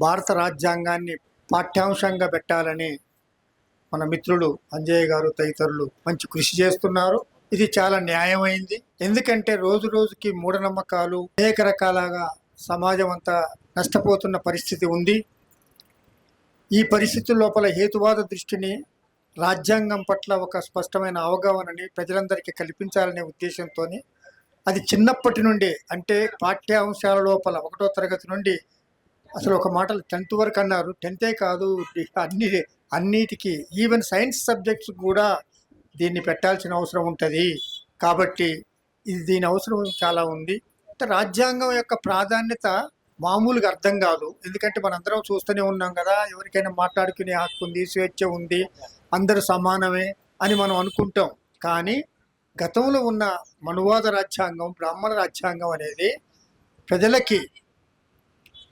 భారత రాజ్యాంగాన్ని పాఠ్యాంశంగా పెట్టాలని మన మిత్రులు అంజయ్య గారు తదితరులు మంచి కృషి చేస్తున్నారు. ఇది చాలా న్యాయమైంది. ఎందుకంటే రోజు రోజుకి మూఢనమ్మకాలు అనేక రకాలుగా సమాజం అంతా నష్టపోతున్న పరిస్థితి ఉంది. ఈ పరిస్థితి లోపల హేతువాద దృష్టిని రాజ్యాంగం పట్ల ఒక స్పష్టమైన అవగాహనని ప్రజలందరికీ కల్పించాలనే ఉద్దేశంతో అది చిన్నప్పటి నుండి అంటే పాఠ్యాంశాల లోపల ఒకటో తరగతి నుండి అసలు ఒక మాటలు టెన్త్ వరకు అన్నారు. టెన్తే కాదు అన్ని అన్నిటికీ ఈవెన్ సైన్స్ సబ్జెక్ట్స్ కూడా దీన్ని పెట్టాల్సిన అవసరం ఉంటుంది. కాబట్టి ఇది దీని అవసరం చాలా ఉంది. రాజ్యాంగం యొక్క ప్రాధాన్యత మామూలుగా అర్థం కాదు. ఎందుకంటే మనందరం చూస్తూనే ఉన్నాం కదా ఎవరికైనా మాట్లాడుకునే హక్కు ఉంది స్వేచ్ఛ ఉంది అందరు సమానమే అని మనం అనుకుంటాం. కానీ గతంలో ఉన్న మనువాద రాజ్యాంగం బ్రాహ్మణ రాజ్యాంగం అనేది ప్రజలకి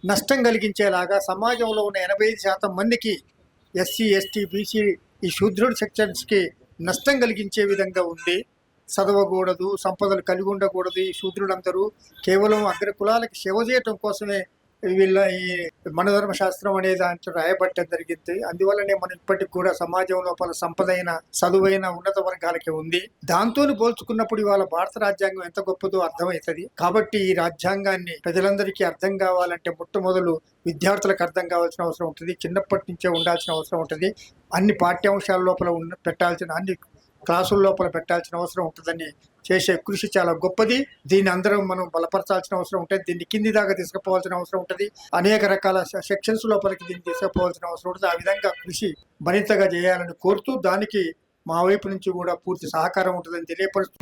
నష్టం కలిగించేలాగా సమాజంలో ఉన్న ఎనభై ఐదు శాతం మందికి ఎస్సీ ఎస్టీ బీసీ ఈ శూద్రుడి సెక్షన్స్కి నష్టం కలిగించే విధంగా ఉంది చదవకూడదు సంపదలు కలిగి ఉండకూడదు ఈ శూద్రులందరూ కేవలం అగ్ర కులాలకి సేవ చేయటం కోసమే వీళ్ళ ఈ మనధర్మ శాస్త్రం అనే దాంట్లో రాయబట్టడం జరిగింది. అందువల్లనే మనం ఇప్పటికి కూడా సమాజం లోపల సంపదైన చదువైన ఉన్నత వర్గాలకి ఉంది. దాంతో పోల్చుకున్నప్పుడు ఇవాళ భారత రాజ్యాంగం ఎంత గొప్పదో అర్థమవుతుంది. కాబట్టి ఈ రాజ్యాంగాన్ని ప్రజలందరికీ అర్థం కావాలంటే మొట్టమొదలు విద్యార్థులకు అర్థం కావాల్సిన అవసరం ఉంటుంది. చిన్నప్పటి నుంచే ఉండాల్సిన అవసరం ఉంటుంది. అన్ని పాఠ్యాంశాల లోపల ఉన్న పెట్టాల్సిన అన్ని క్లాసుల లోపల పెట్టాల్సిన అవసరం ఉంటుందని చేసే కృషి చాలా గొప్పది. దీన్ని అందరం మనం బలపరచాల్సిన అవసరం ఉంటుంది. దీన్ని కింది దాకా తీసుకుపోవాల్సిన అవసరం ఉంటుంది. అనేక రకాల సెక్షన్స్ లోపలికి దీన్ని తీసుకుపోవాల్సిన అవసరం ఉంటుంది. ఆ విధంగా కృషి మరింతగా చేయాలని కోరుతూ దానికి మా వైపు నుంచి కూడా పూర్తి సహకారం ఉంటుందని తెలియపరుస్తూ